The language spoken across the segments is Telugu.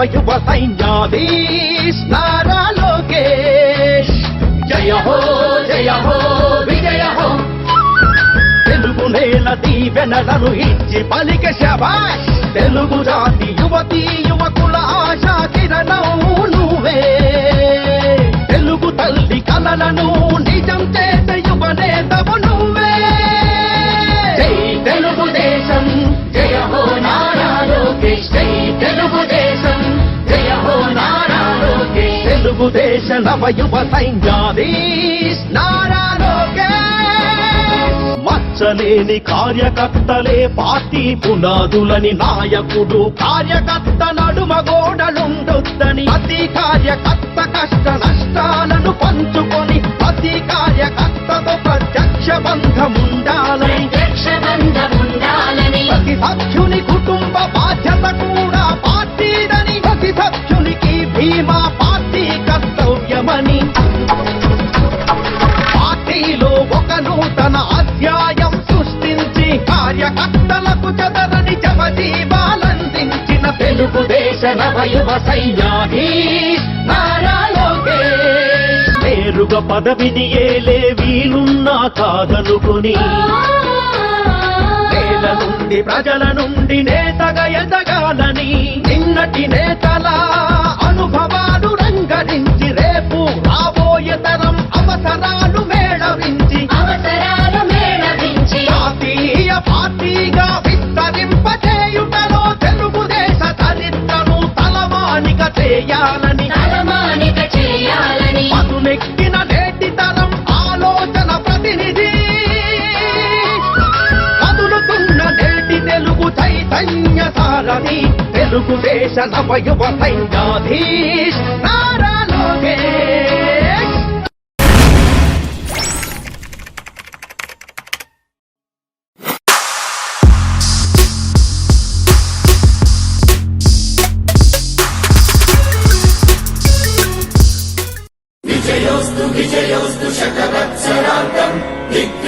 నవయువ సైన్యాధీష్ నారా లోకేష్. జయ హో జయ హో విజయ హో. తెలుగు నేల దీవెనలను ఇచ్చి పలిక శబాష్. తెలుగు జాతి యువతి యువకుల ఆశా కిరణం నువ్వే. తెలుగు తల్లి కలలను తెలుగుదేశ నవయువ సైన్యాధీష్ నారా లోకేష్ మచ్చలేని కార్యకర్తలే పార్టీ పునాదులని నాయకుడు. కార్యకర్త నడుమ గోడలుండొద్దని ప్రతి కార్యకర్త కష్ట నష్టాలను పంచుకొని ప్రతి కార్యకర్తతో ప్రత్యక్ష బంధముండాలని. ప్రతి సభ్యుని కుటుంబ బాధ్యత జవజీవాలందించిన తెలుగుదేశ నవయువ సైన్యాధి నారా లోకేష్ నేరుగా పదవిని ఏలే వీలున్నా కాదనుకుని. నేల నుండి ప్రజల నుండి నేతగా ఎదగాలని. నిన్నటి నేతల ఉన్నది తెలుగుదేశ నవయువ సైన్యాధీష్ నారా లోకేష్.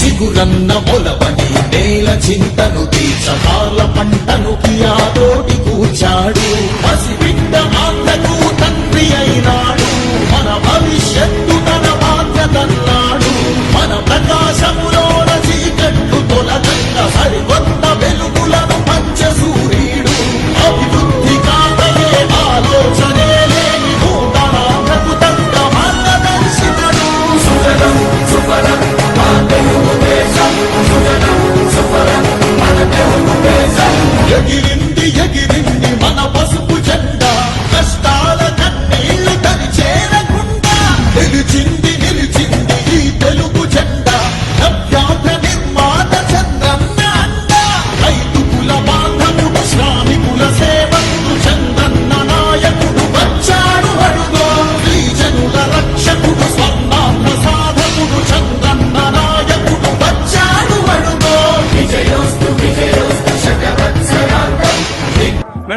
చిగురన్న మొలవని నేల చింతను తీర్చకాల పంటను కియాతోటి కూర్చాడు పసిబిడ్డ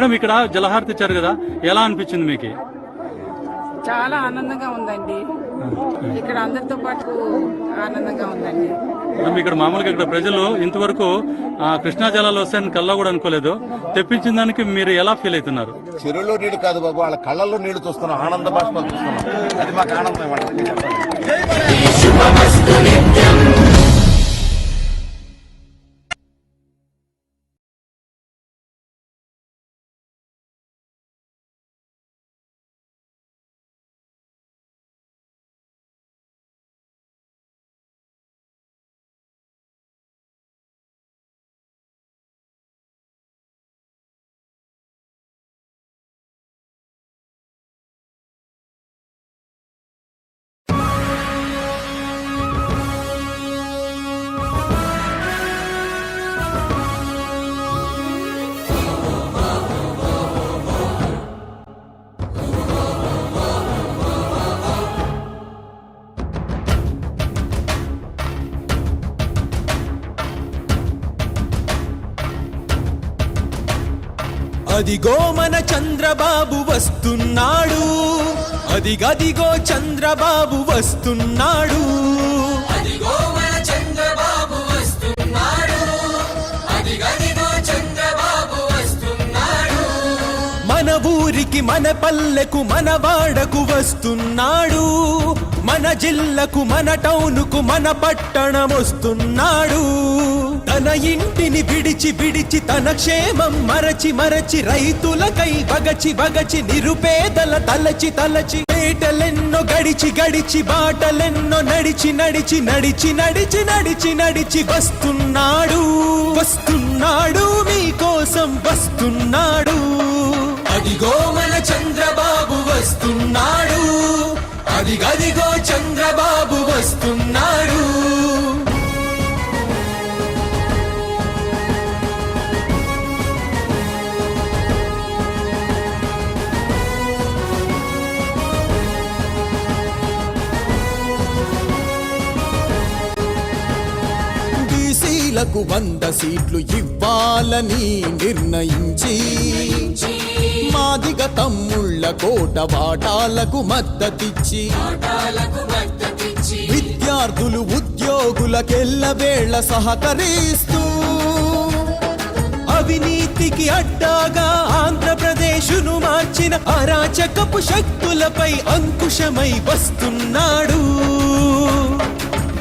మేడం ఇక్కడ జలహారతి ఇచ్చారు కదా ఎలా అనిపించింది మీకు? చాలా ఆనందంగా ఉందండి. ఇక్కడ అందరితో పాటు ఆనందంగా ఉందండి. ఇక్కడ మామూలుగా ఇక్కడ ప్రజలు ఇంతవరకు ఆ, కృష్ణా జలాలు వస్తాయని కల్లా కూడా అనుకోలేదు. తెప్పించిన దానికి మీరు ఎలా ఫీల్ అవుతున్నారు? చెరువులో నీళ్ళు కాదు బాబు వాళ్ళ కళ్ళల్లో నీళ్ళు చూస్తున్నాం ఆనంద బాష్పాలు చూస్తున్నాం. అది మాకు ఆనందం అదిగో మన చంద్రబాబు వస్తున్నాడు. అదిగదిగో చంద్రబాబు వస్తున్నాడు. ఊరికి మన పల్లెకు మన వాడకు వస్తున్నాడు. మన జిల్లకు మన టౌనుకు మన పట్టణం వస్తున్నాడు. తన ఇంటిని విడిచి విడిచి తన క్షేమం మరచి మరచి రైతులకై వగచి వగచి నిరుపేదల తలచి తలచి పేటలెన్నో గడిచి గడిచి బాటలెన్నో నడిచి నడిచి నడిచి నడిచి నడిచి నడిచి వస్తున్నాడు. వస్తున్నాడు మీకోసం వస్తున్నాడు. అదిగో మన చంద్రబాబు వస్తున్నాడు. అదిగదిగో చంద్రబాబు వస్తున్నాడు. బీసీలకు వంద సీట్లు ఇవ్వాలని నిర్ణయించి మాదిగ తమ్ముళ్ళ కోట వాటాలకు మద్దతిచ్చి. విద్యార్థులు ఉద్యోగులకెల్ల సహకరిస్తూ. అవినీతికి అడ్డాగా ఆంధ్రప్రదేశును మార్చిన అరాచకపు శక్తులపై అంకుశమై వస్తున్నాడు.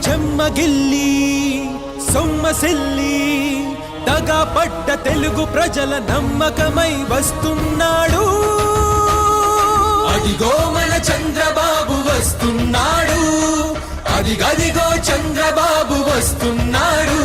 చెమ్మగిల్లి సొమ్మసిల్లి దగా పట్ట తెలుగు ప్రజల నమ్మకమై వస్తున్నాడు. అదిగో మన చంద్రబాబు వస్తున్నాడు. అదిగదిగో చంద్రబాబు వస్తున్నాడు.